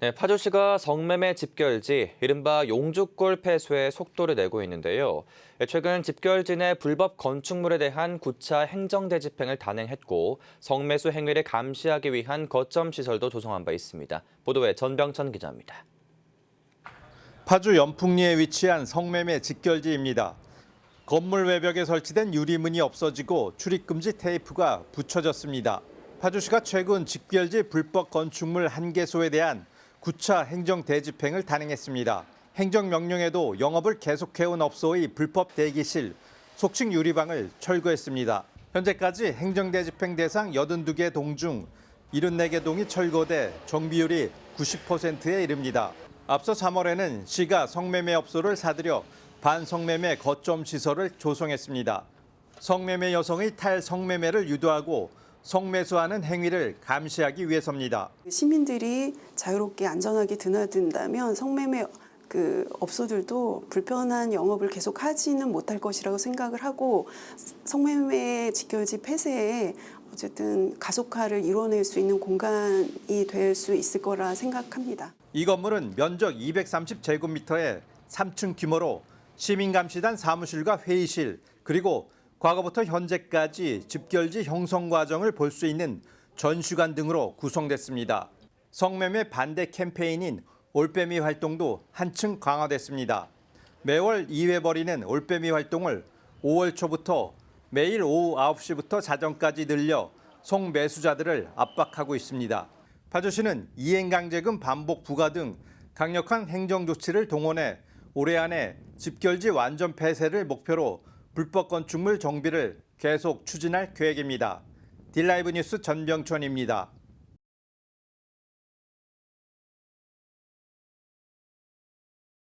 네, 파주시가 성매매 집결지, 이른바 용주골 폐쇄에 속도를 내고 있는데요. 네, 최근 집결지 내 불법 건축물에 대한 구차 행정대 집행을 단행했고 성매수 행위를 감시하기 위한 거점 시설도 조성한 바 있습니다. 보도에 전병천 기자입니다. 파주 연풍리에 위치한 성매매 직결지입니다. 건물 외벽에 설치된 유리문이 없어지고 출입금지 테이프가 붙여졌습니다. 파주시가 최근 직결지 불법 건축물 한 개소에 대한 구차 행정 대집행을 단행했습니다. 행정명령에도 영업을 계속해온 업소의 불법 대기실, 속칭 유리방을 철거했습니다. 현재까지 행정대집행 대상 82개 동 중 74개 동이 철거돼 정비율이 90%에 이릅니다. 앞서 3월에는 시가 성매매 업소를 사들여 반성매매 거점 시설을 조성했습니다. 성매매 여성의 탈성매매를 유도하고 성매수하는 행위를 감시하기 위해서입니다. 시민들이 자유롭게 안전하게 드나든다면 성매매 그 업소들도 불편한 영업을 계속 하지는 못할 것이라고 생각을 하고 성매매 직결지 폐쇄에 어쨌든 가속화를 이뤄낼 수 있는 공간이 될 수 있을 거라 생각합니다. 이 건물은 면적 230제곱미터의 3층 규모로 시민감시단 사무실과 회의실 그리고 과거부터 현재까지 집결지 형성 과정을 볼 수 있는 전시관 등으로 구성됐습니다. 성매매 반대 캠페인인 올빼미 활동도 한층 강화됐습니다. 매월 2회 벌이는 올빼미 활동을 5월 초부터 매일 오후 9시부터 자정까지 늘려 성매수자들을 압박하고 있습니다. 파주시는 이행강제금 반복 부과 등 강력한 행정 조치를 동원해 올해 안에 집결지 완전 폐쇄를 목표로 불법 건축물 정비를 계속 추진할 계획입니다. 딜라이브 뉴스 전병천입니다.